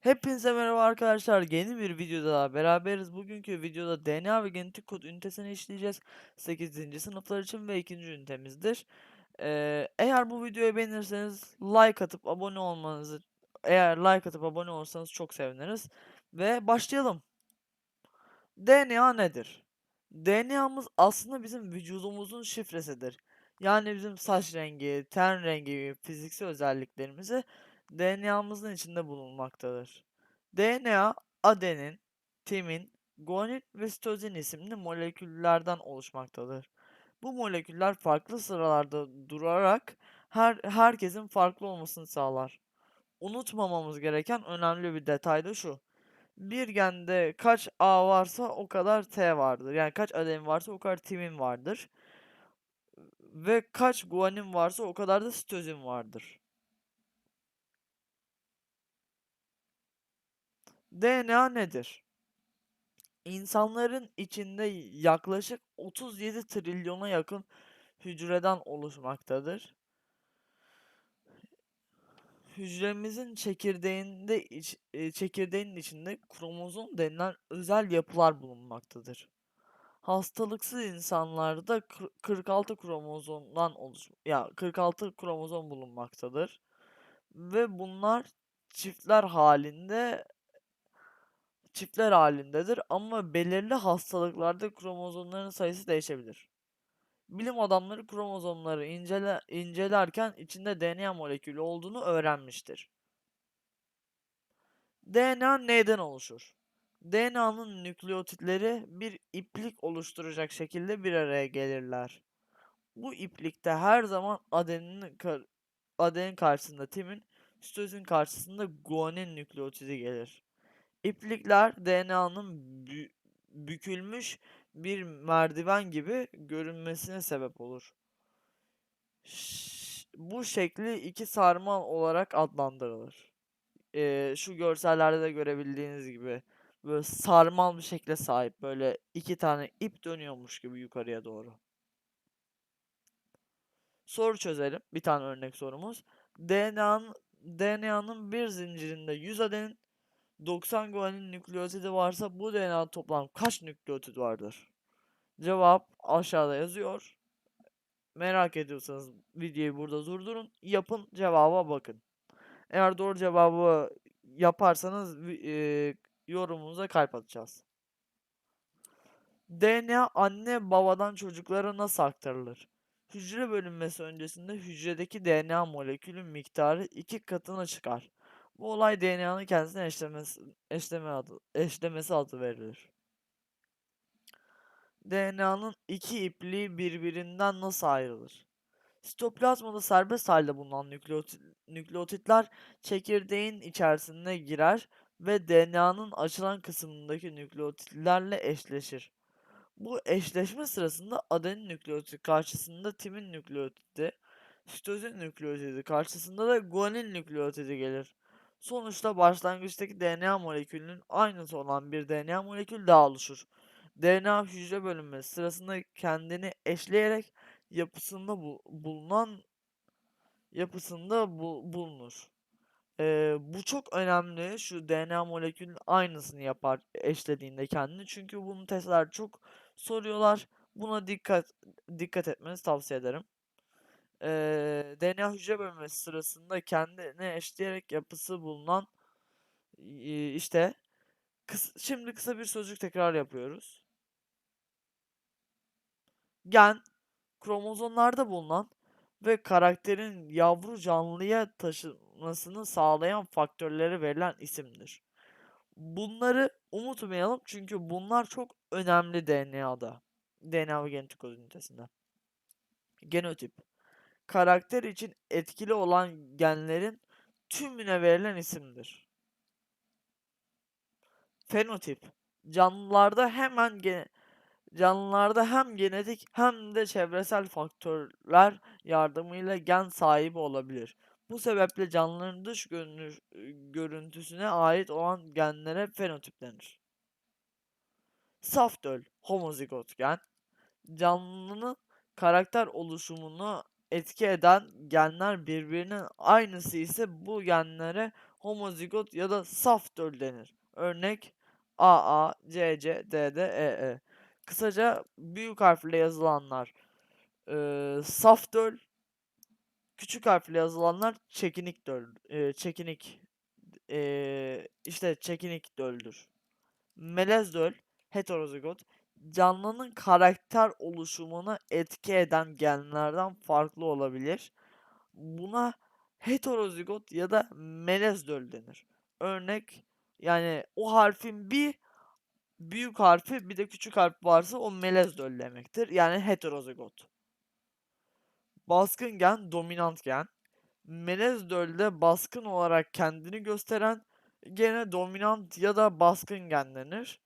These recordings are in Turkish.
Hepinize merhaba arkadaşlar. Yeni bir videoda daha beraberiz. Bugünkü videoda DNA ve genetik kod ünitesini işleyeceğiz. 8. sınıflar için ve 2. ünitemizdir. Ee, eğer bu videoyu beğenirseniz like atıp abone olmanızı eğer like atıp abone olursanız çok seviniriz. Ve başlayalım. DNA nedir? DNA'mız aslında bizim vücudumuzun şifresidir. Yani bizim saç rengi, ten rengi fiziksel özelliklerimizi DNA'mızın içinde bulunmaktadır. DNA, adenin, timin, guanin ve sitozin isimli moleküllerden oluşmaktadır. Bu moleküller farklı sıralarda durarak her herkesin farklı olmasını sağlar. Unutmamamız gereken önemli bir detay da şu. Bir gende kaç A varsa o kadar T vardır. Yani kaç adenin varsa o kadar timin vardır. Ve kaç guanin varsa o kadar da sitozin vardır. DNA nedir? İnsanların içinde yaklaşık 37 trilyona yakın hücreden oluşmaktadır. Hücremizin çekirdeğinde iç, e, çekirdeğinin içinde kromozom denilen özel yapılar bulunmaktadır. Hastalıksız insanlarda kır- 46 kromozomdan oluş ya 46 kromozom bulunmaktadır ve bunlar çiftler halinde çiftler halindedir ama belirli hastalıklarda kromozomların sayısı değişebilir. Bilim adamları kromozomları incele, incelerken içinde DNA molekülü olduğunu öğrenmiştir. DNA neyden oluşur? DNA'nın nükleotitleri bir iplik oluşturacak şekilde bir araya gelirler. Bu iplikte her zaman adenin, kar- adenin karşısında timin, sitozin karşısında guanin nükleotidi gelir. İplikler DNA'nın bü- bükülmüş bir merdiven gibi görünmesine sebep olur. Bu şekli iki sarmal olarak adlandırılır. Ee, şu görsellerde de görebildiğiniz gibi böyle sarmal bir şekle sahip böyle iki tane ip dönüyormuş gibi yukarıya doğru. Soru çözelim. Bir tane örnek sorumuz. DNA'nın DNA'nın bir zincirinde 100 adenin 90 guanin nükleotidi varsa bu DNA toplam kaç nükleotit vardır? Cevap aşağıda yazıyor. Merak ediyorsanız videoyu burada durdurun. Yapın cevaba bakın. Eğer doğru cevabı yaparsanız e, yorumunuza kalp atacağız. DNA anne babadan çocuklara nasıl aktarılır? Hücre bölünmesi öncesinde hücredeki DNA molekülü miktarı iki katına çıkar. Bu olay DNA'nın kendisine eşlemesi, eşleme adı, eşlemesi adı verilir. DNA'nın iki ipliği birbirinden nasıl ayrılır? Sitoplazmada serbest halde bulunan nükleotit, nükleotitler çekirdeğin içerisine girer ve DNA'nın açılan kısmındaki nükleotitlerle eşleşir. Bu eşleşme sırasında adenin nükleotidi karşısında timin nükleotidi, sitozin nükleotidi karşısında da guanin nükleotidi gelir. Sonuçta başlangıçtaki DNA molekülünün aynısı olan bir DNA molekül daha oluşur. DNA hücre bölünmesi sırasında kendini eşleyerek yapısında bu- bulunan yapısında bu- bulunur. Ee, bu çok önemli. Şu DNA molekülünün aynısını yapar eşlediğinde kendini. Çünkü bunu testler çok soruyorlar. Buna dikkat dikkat etmenizi tavsiye ederim. Ee, DNA hücre bölünmesi sırasında kendine eşleyerek yapısı bulunan e, işte kıs- şimdi kısa bir sözcük tekrar yapıyoruz. Gen kromozomlarda bulunan ve karakterin yavru canlıya taşınmasını sağlayan faktörlere verilen isimdir. Bunları unutmayalım çünkü bunlar çok önemli DNA'da. DNA ve genetik ünitesinde. Genotip. Karakter için etkili olan genlerin tümüne verilen isimdir. Fenotip. Canlılarda hemen ge- canlılarda hem genetik hem de çevresel faktörler yardımıyla gen sahibi olabilir. Bu sebeple canlıların dış görünür, görüntüsüne ait olan genlere fenotip denir. Saf homozigot gen, canlının karakter oluşumunu etki eden genler birbirinin aynısı ise bu genlere homozigot ya da saf döl denir. Örnek AA, CC, DD, EE. Kısaca büyük harfle yazılanlar eee saf döl, küçük harfle yazılanlar çekinik döl, eee, çekinik eee, işte çekinik döldür. Melez döl, heterozigot, canlının karakter oluşumuna etki eden genlerden farklı olabilir. Buna heterozigot ya da melez döl denir. Örnek yani o harfin bir büyük harfi bir de küçük harf varsa o melez döl demektir. Yani heterozigot. Baskın gen, dominant gen. Melez dölde baskın olarak kendini gösteren gene dominant ya da baskın gen denir.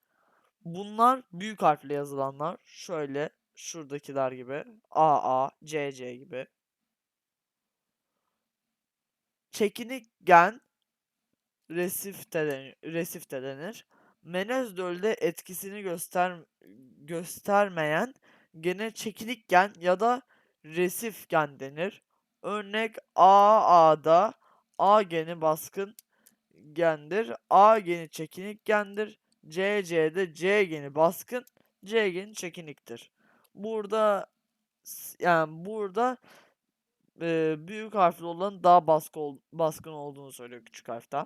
Bunlar büyük harfle yazılanlar. Şöyle şuradakiler gibi. AA, CC gibi. Çekinik gen resif de, den- resif de denir. Melez dölde etkisini göster göstermeyen gene çekinik gen ya da resif gen denir. Örnek AA'da A geni baskın gendir. A geni çekinik gendir. CC'de C geni baskın, C geni çekiniktir. Burada yani burada e, büyük harfli olan daha baskı baskın olduğunu söylüyor küçük harfte.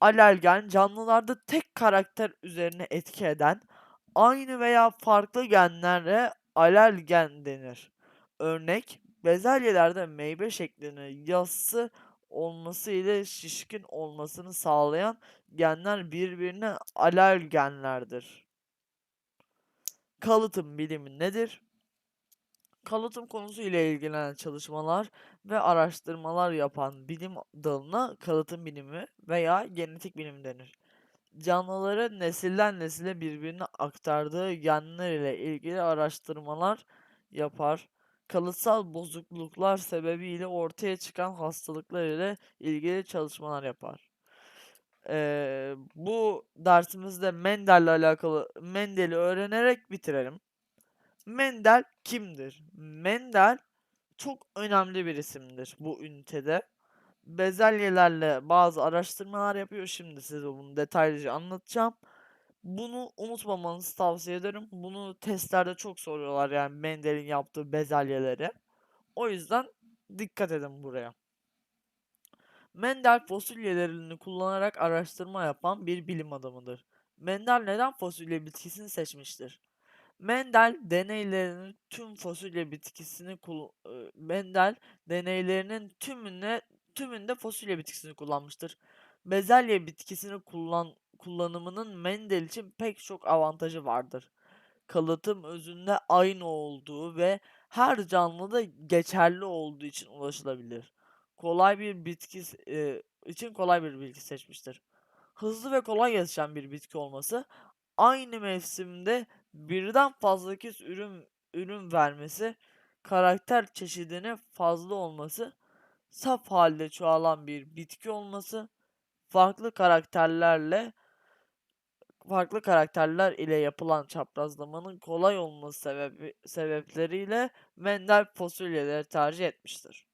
Alelgen canlılarda tek karakter üzerine etki eden aynı veya farklı genlere alelgen denir. Örnek bezelyelerde meyve şeklinin yassı olması ile şişkin olmasını sağlayan genler birbirine alelgenlerdir. Kalıtım bilimi nedir? Kalıtım konusu ile ilgilenen çalışmalar ve araştırmalar yapan bilim dalına kalıtım bilimi veya genetik bilim denir. Canlıların nesilden nesile birbirine aktardığı genler ile ilgili araştırmalar yapar. Kalıtsal bozukluklar sebebiyle ortaya çıkan hastalıklar ile ilgili çalışmalar yapar. Ee, bu dersimizde Mendel'le alakalı Mendel'i öğrenerek bitirelim. Mendel kimdir? Mendel çok önemli bir isimdir bu ünitede. Bezelyelerle bazı araştırmalar yapıyor. Şimdi size bunu detaylıca anlatacağım. Bunu unutmamanızı tavsiye ederim. Bunu testlerde çok soruyorlar yani Mendel'in yaptığı bezelyeleri. O yüzden dikkat edin buraya. Mendel fasulyelerini kullanarak araştırma yapan bir bilim adamıdır. Mendel neden fasulye bitkisini seçmiştir? Mendel deneylerinin tüm fasulye bitkisini e, Mendel deneylerinin tümüne tümünde fasulye bitkisini kullanmıştır. Bezelye bitkisini kullan kullanımının Mendel için pek çok avantajı vardır. Kalıtım özünde aynı olduğu ve her canlıda geçerli olduğu için ulaşılabilir. Kolay bir bitki e, için kolay bir bitki seçmiştir. Hızlı ve kolay yetişen bir bitki olması aynı mevsimde birden fazla kez ürün ürün vermesi, karakter çeşidinin fazla olması, saf halde çoğalan bir bitki olması, farklı karakterlerle farklı karakterler ile yapılan çaprazlamanın kolay olması sebebi, sebepleriyle Mendel fasulyeleri tercih etmiştir.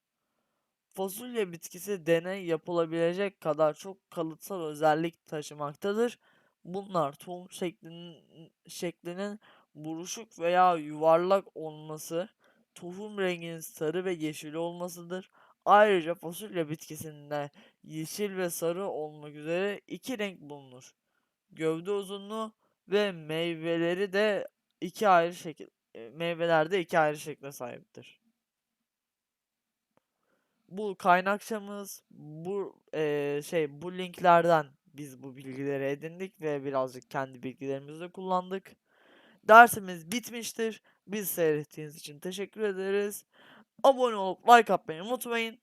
Fasulye bitkisi deney yapılabilecek kadar çok kalıtsal özellik taşımaktadır. Bunlar tohum şeklinin, şeklinin buruşuk veya yuvarlak olması, tohum renginin sarı ve yeşil olmasıdır. Ayrıca fasulye bitkisinde yeşil ve sarı olmak üzere iki renk bulunur. Gövde uzunluğu ve meyveleri de iki ayrı şekil e, meyvelerde iki ayrı şekle sahiptir. Bu kaynakçamız bu eee, şey bu linklerden biz bu bilgileri edindik ve birazcık kendi bilgilerimizi de kullandık. Dersimiz bitmiştir. Biz seyrettiğiniz için teşekkür ederiz. Abone olup like atmayı unutmayın.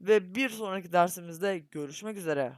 Ve bir sonraki dersimizde görüşmek üzere.